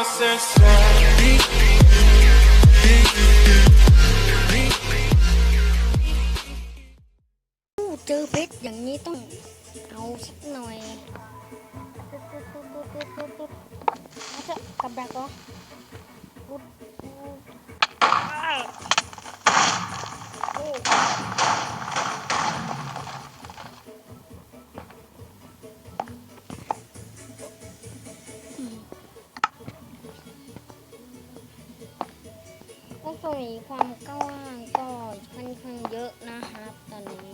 my senses. อู้เจอเพชรอ พวกตัวมีความก้าวล่างก็ค่อนข้างเยอะนะครับตอนนี้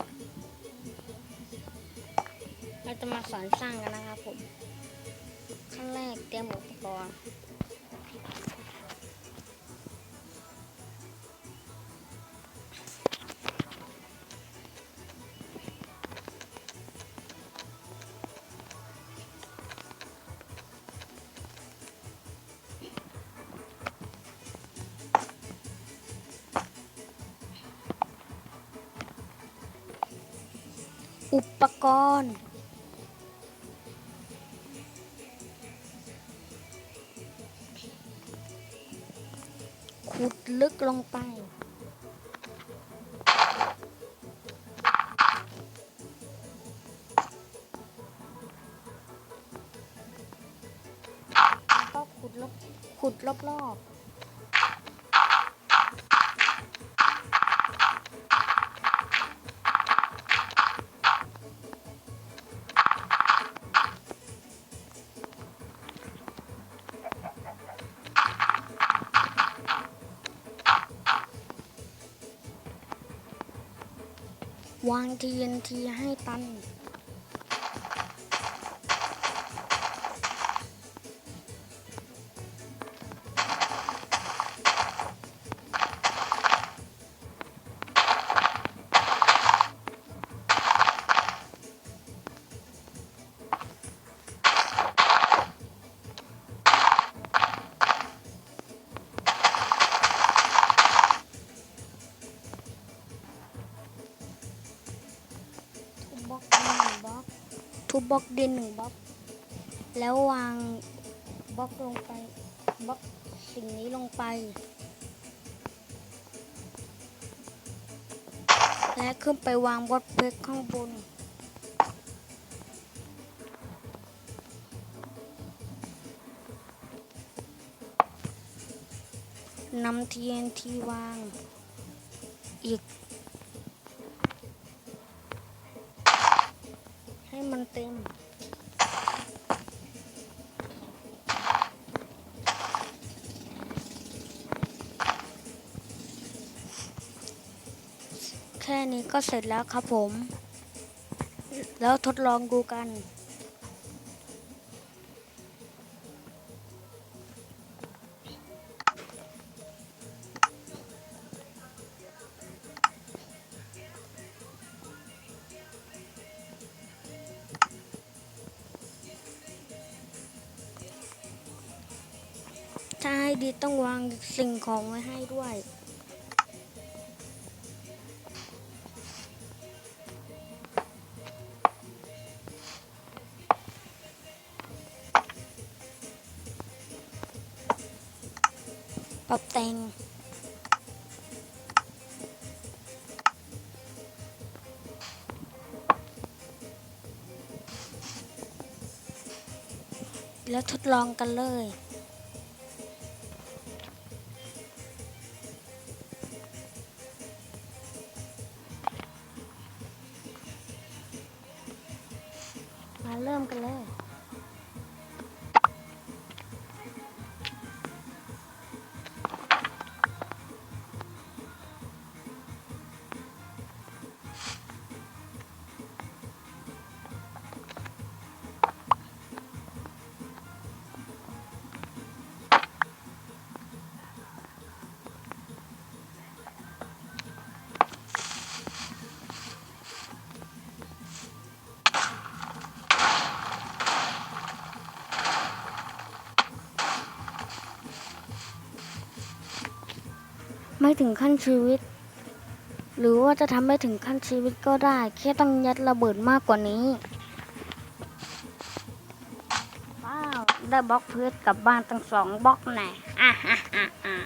เราจะมาสอนสร้างกันนะครับผมขั้นแรกเตรียมอุปกรณ์ อุปกรณ์ ขุดลึกลงไปแล้วก็ขุดรอบขุดรอบๆ วาง TNT ให้ตัน บล็อกดินหนึ่งบล็อก ทุบบล็อกดินหนึ่งบล็อก แล้ววางบล็อกลงไปบล็อกสิ่งนี้ลงไป และขึ้นไปวางบล็อกเพชรข้างบน นำ TNT วาง ให้มันเต็ม แค่นี้ก็เสร็จแล้วครับผม แล้วทดลองดูกัน ถ้าให้ดีต้องวางสิ่งของไว้ให้ด้วยปรับแต่งแล้วทดลองกันเลย มาเริ่มกันเลย ไม่ถึงขั้นชีวิต หรือว่าจะทำไม่ถึงขั้นชีวิตก็ได้ แค่ต้องยัดระเบิดมากกว่านี้ ว้าว ได้บล็อกพื้นกลับบ้านตั้งสองบล็อกแน่อะอะอะ